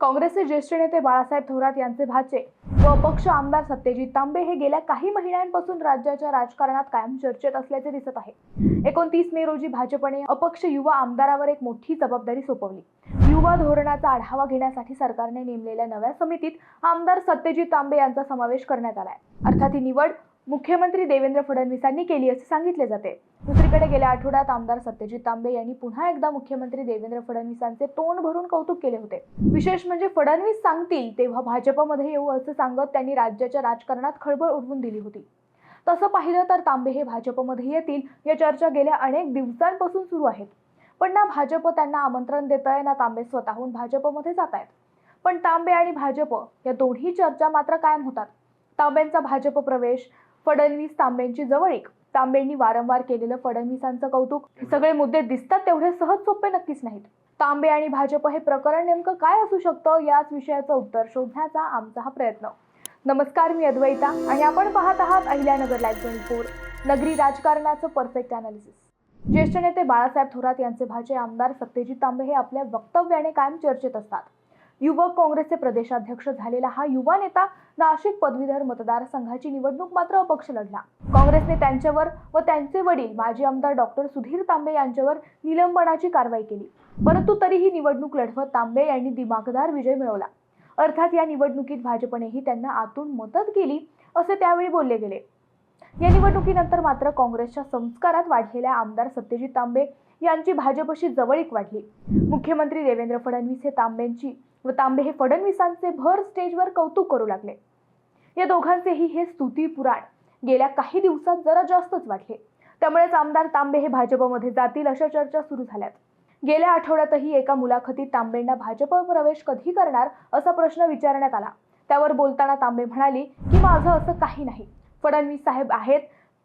काँग्रेसचे ज्येष्ठ नेते बाळासाहेब थोरात यांचे भाचे व अपक्ष आमदार सत्यजित तांबे हे गेल्या काही महिन्यांपासून राज्याच्या राजकारणात कायम चर्चेत असल्याचे दिसत आहे. एकोणतीस मे रोजी भाजपने अपक्ष युवा आमदारावर एक मोठी जबाबदारी सोपवली. युवा धोरणाचा आढावा घेण्यासाठी सरकारने नेमलेल्या नव्या समितीत आमदार सत्यजित तांबे यांचा समावेश करण्यात आलाय. अर्थात ही निवड मुख्यमंत्री देवेंद्र फडणवीसांनी केली असे सांगितले जाते. दुसरीकडे गेल्या आठवड्यात आमदार सत्यजित तांबे यांनी पुन्हा एकदा मुख्यमंत्री देवेंद्र फडणवीसांचे तोंड भरून कौतुक केले होते. विशेष म्हणजे फडणवीस सांगतील तेव्हा भाजपमध्ये येऊ असं सांगत त्यांनी राज्याच्या राजकारणात खळबळ उडवून दिली होती. तसं पाहिलं तर तांबे हे भाजपमध्ये येतील या चर्चा गेल्या अनेक दिवसांपासून सुरू आहेत. पण ना भाजप त्यांना आमंत्रण देत आहे ना तांबे स्वतःहून भाजपमध्ये जात आहेत पण तांबे आणि भाजप या दोन्ही चर्चा मात्र कायम होतात. तांबेंचा भाजप प्रवेश फडणवीस तांबेंची जवळीक. तांबेंनी वारंवार केलेलं फडणवीसांचं कौतुक. सगळे मुद्दे दिसतात तेवढे सहज सोपे नक्कीच नाहीत. तांबे आणि भाजप हे प्रकरण नेमकं काय असू शकतं याच विषयाचं उत्तर शोधण्याचा आमचा हा प्रयत्न. नमस्कार मी अद्वैता आणि आपण पाहत आहात अहिल्यानगर लाईव्ह ट्वेंटी फोर नगरी राजकारणाचं परफेक्ट अनालिसिस ज्येष्ठ नेते बाळासाहेब थोरात यांचे भाचे आमदार सत्यजित तांबे हे आपल्या वक्तव्याने कायम चर्चेत असतात. युवक काँग्रेसचे प्रदेशाध्यक्ष झालेला हा युवा नेता नाशिक पदवीधर मतदारसंघाची निवडणूक मात्र अपक्ष लढला. काँग्रेसने त्यांच्यावर व त्यांचे वडील माजी आमदार डॉक्टर सुधीर तांबे यांच्यावर निलंबनाची कारवाई केली. परंतु तरीही निवडणूक लढवत तांबे यांनी दिमागदार विजय मिळवला. अर्थात या निवडणुकीत भाजपनेही त्यांना आतून मदत केली असे त्यावेळी बोलले गेले. या निवडणुकीनंतर मात्र काँग्रेसच्या संस्कारात वाढलेल्या आमदार सत्यजित तांबे यांची भाजपशी जवळीक वाढली. मुख्यमंत्री देवेंद्र फडणवीस हे तांबेंची व तांबे हे फडणवीसांचे भर स्टेजवर कौतुक करू लागले. या दोघांचेही हे स्तुती पुराण गेल्या काही दिवसात जरा जास्तच वाढले त्यामुळेच आमदार तांबे हे भाजपमध्ये जातील अशा चर्चा सुरू झाल्यात. गेल्या आठवड्यातही एका मुलाखतीत तांबेंना भाजप प्रवेश कधी करणार असा प्रश्न विचारण्यात आला. त्यावर बोलताना तांबे म्हणाली की माझं असं काही नाही. फडणवीस साहेब आहेत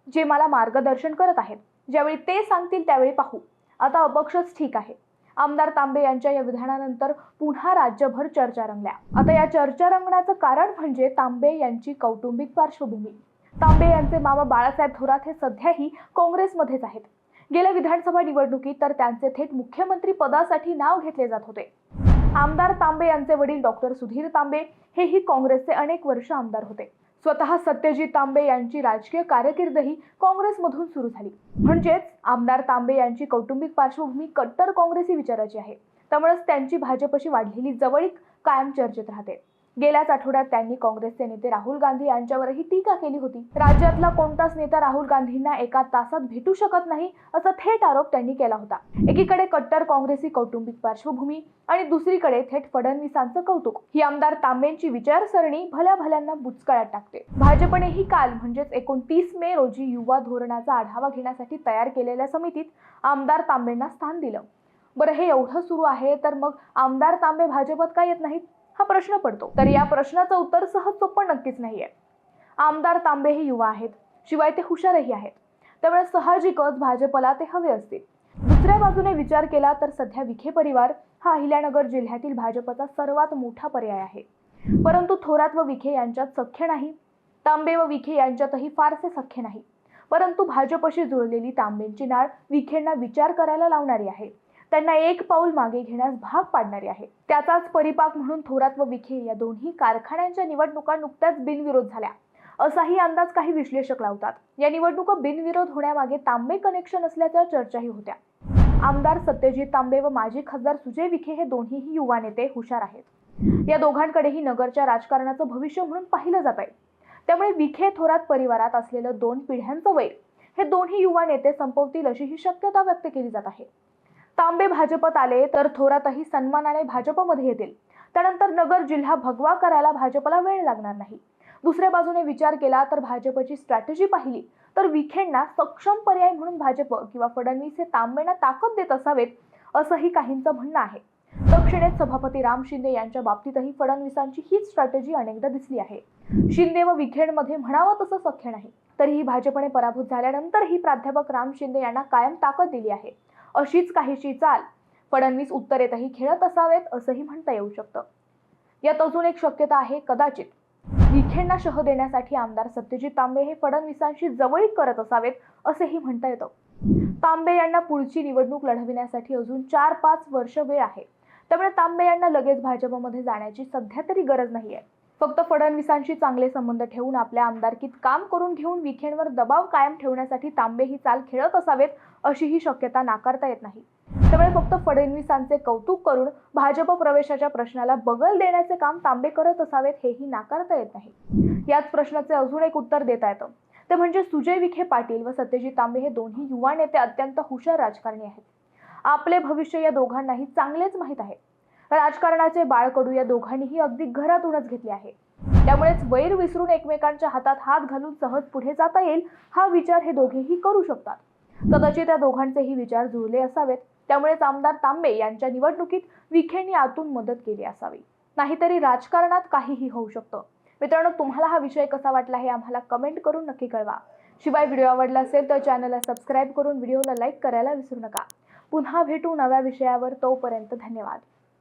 जे मला मार्गदर्शन करत आहेत. ज्यावेळी ते सांगतील त्यावेळी पाहू. आता अपक्षच ठीक आहे. आमदार तांबे यांच्या या विधानानंतर पुन्हा राज्यभर चर्चा रंगल्या. आता या चर्चा रंगण्याचं कारण म्हणजे तांबे यांची कौटुंबिक पार्श्वभूमी. तांबे यांचे मामा बाळासाहेब थोरात हे सध्याही काँग्रेसमध्येच आहेत. गेल्या विधानसभा निवडणुकीत तर त्यांचे थेट मुख्यमंत्री पदासाठी नाव घेतले जात होते. आमदार तांबे यांचे वडील डॉक्टर सुधीर तांबे हेही काँग्रेसचे अनेक वर्ष आमदार होते. स्वतः सत्यजित तांबे यांची राजकीय कारकीर्दही काँग्रेसमधून सुरू झाली. म्हणजेच आमदार तांबे यांची कौटुंबिक पार्श्वभूमी कट्टर काँग्रेसी विचाराची आहे. त्यामुळेच त्यांची भाजपशी वाढलेली जवळीक कायम चर्चेत राहते. गेल्याच आठवड्यात त्यांनी काँग्रेसचे नेते राहुल गांधी यांच्यावरही टीका केली होती. राज्यातला कोणताच नेता राहुल गांधींना एका तासात भेटू शकत नाही असा थेट आरोप त्यांनी केला होता. एकीकडे कट्टर काँग्रेसी कौटुंबिक पार्श्वभूमी आणि दुसरीकडे थेट फडणवीसांचं कौतुक. ही आमदार तांबेंची विचारसरणी भल्या भल्यांना बुचकळ्यात टाकते. भाजपनेही काल म्हणजेच एकोणतीस मे रोजी युवा धोरणाचा आढावा घेण्यासाठी तयार केलेल्या समितीत आमदार तांबेंना स्थान दिलं. बरं हे एवढं सुरू आहे तर मग आमदार तांबे भाजपात का येत नाहीत? हा प्रश्न पडतो. तर या प्रश्नाचं उत्तर सहज सोपं नक्कीच नाहीये. आमदार तांबे हे युवा आहेत. शिवाय ते हुशारही आहेत. त्यामुळे साहजिकच भाजपला ते हवे असतील. दुसऱ्या बाजूने विचार केला तर सध्या विखे परिवार हा अहिल्यानगर जिल्ह्यातील भाजपचा सर्वात मोठा पर्याय आहे. परंतु थोरात व विखे यांच्यात सख्य नाही. तांबे व विखे यांच्यातही फारसे सख्य नाही. परंतु भाजपशी जुळलेली तांबेंची नाळ विखेंना विचार करायला लावणारी आहे. त्यांना एक पाऊल मागे घेण्यास भाग पाडणारी आहे. त्याचाच परिपाक म्हणून थोरात व विखे या दोन्ही कारखान्यांच्या निवडणुका नुकत्याच बिनविरोध झाल्या. असाही अंदाज काही विश्लेषक लावतात. या निवडणुका बिनविरोध होण्यामागे तांबे कनेक्शन असल्याच्या चर्चाही होत्या. आमदार सत्यजित तांबे व माजी खासदार सुजय विखे हे दोन्हीही युवा नेते हुशार आहेत. या दोघांकडेही नगरच्या राजकारणाचं भविष्य म्हणून पाहिलं जात आहे. त्यामुळे विखे थोरात परिवारात असलेलं दोन पिढ्यांचं वैर हे दोन्ही युवा नेते संपवतील अशी ही शक्यता व्यक्त केली जात आहे. तांबे भाजपत आले तर थोरातही सन्मानाने भाजपमध्ये येतील. त्यानंतर नगर जिल्हा भगवा करायला भाजपला वेळ लागणार नाही. दुसऱ्या बाजूने विचार केला तर भाजपची स्ट्रॅटेजी पाहिली. तर विखेंना सक्षम पर्याय म्हणून भाजप किंवा फडणवीस हे तांबेंना ताकद देत असावेत असंही काहींचं म्हणणं आहे. दक्षिणेत सभापती राम शिंदे यांच्या बाबतीतही फडणवीसांची हीच स्ट्रॅटेजी अनेकदा दिसली आहे. शिंदे व विखेंडमध्ये म्हणावं तसं सख्य नाही. तरीही भाजपने पराभूत झाल्यानंतरही प्राध्यापक राम शिंदे यांना कायम ताकद दिली आहे. अशीच काहीशी चाल. फडणवीस उत्तरेतही खेळत असावेत असंही म्हणता येऊ शकतं. यात अजून एक शक्यता आहे कदाचित. विखेंना शह देण्यासाठी आमदार सत्यजित तांबे हे फडणवीसांशी जवळीक करत असावेत असेही म्हणता येतं. तांबे यांना पुढची निवडणूक लढविण्यासाठी अजून चार पाच वर्ष वेळ आहे. त्यामुळे तांबे यांना लगेच भाजपमध्ये जाण्याची सध्या तरी गरज नाहीये. फक्त फडणवीसांशी चांगले संबंध ठेवून आपल्या आमदारकीत काम करून घेऊन विखेंवर दबाव कायम ठेवण्यासाठी तांबे ही चाल खेळत असावेत अशी ही शक्यता नाकारता येत नाही. त्यामुळे फक्त फडणवीसांचे कौतुक करून भाजप प्रवेशाच्या प्रश्नाला बगल देण्याचे काम तांबे करत असावेत हेही नाकारता येत नाही. याच प्रश्नाचे अजून एक उत्तर देता येतं. ते म्हणजे सुजय विखे पाटील व सत्यजित तांबे हे दोन्ही युवा नेते अत्यंत हुशार राजकारणी आहेत. आपले भविष्य या दोघांनाही चांगलेच माहीत आहे. राजकारणाचे बाळकडू या दोघांनीही अगदी घरातूनच घेतले आहे. त्यामुळेच वैर विसरून एकमेकांच्या हातात हात घालून सहज पुढे जाता येईल हा विचार हे दोघेही करू शकतात. कदाचित त्या दोघांचेही विचार जुळले असावेत. त्यामुळेच आमदार तांबे यांच्या निवडणुकीत विखेंनी आतून मदत केली असावी. नाहीतरी राजकारणात काहीही होऊ शकतं. मित्रांनो तुम्हाला हा विषय कसा वाटला हे आम्हाला कमेंट करून नक्की कळवा. शिवाय व्हिडिओ आवडला असेल तर चॅनलला सबस्क्राईब करून व्हिडिओला लाईक करायला विसरू नका. पुन्हा भेटू नव्या विषयावर तोपर्यंत धन्यवाद.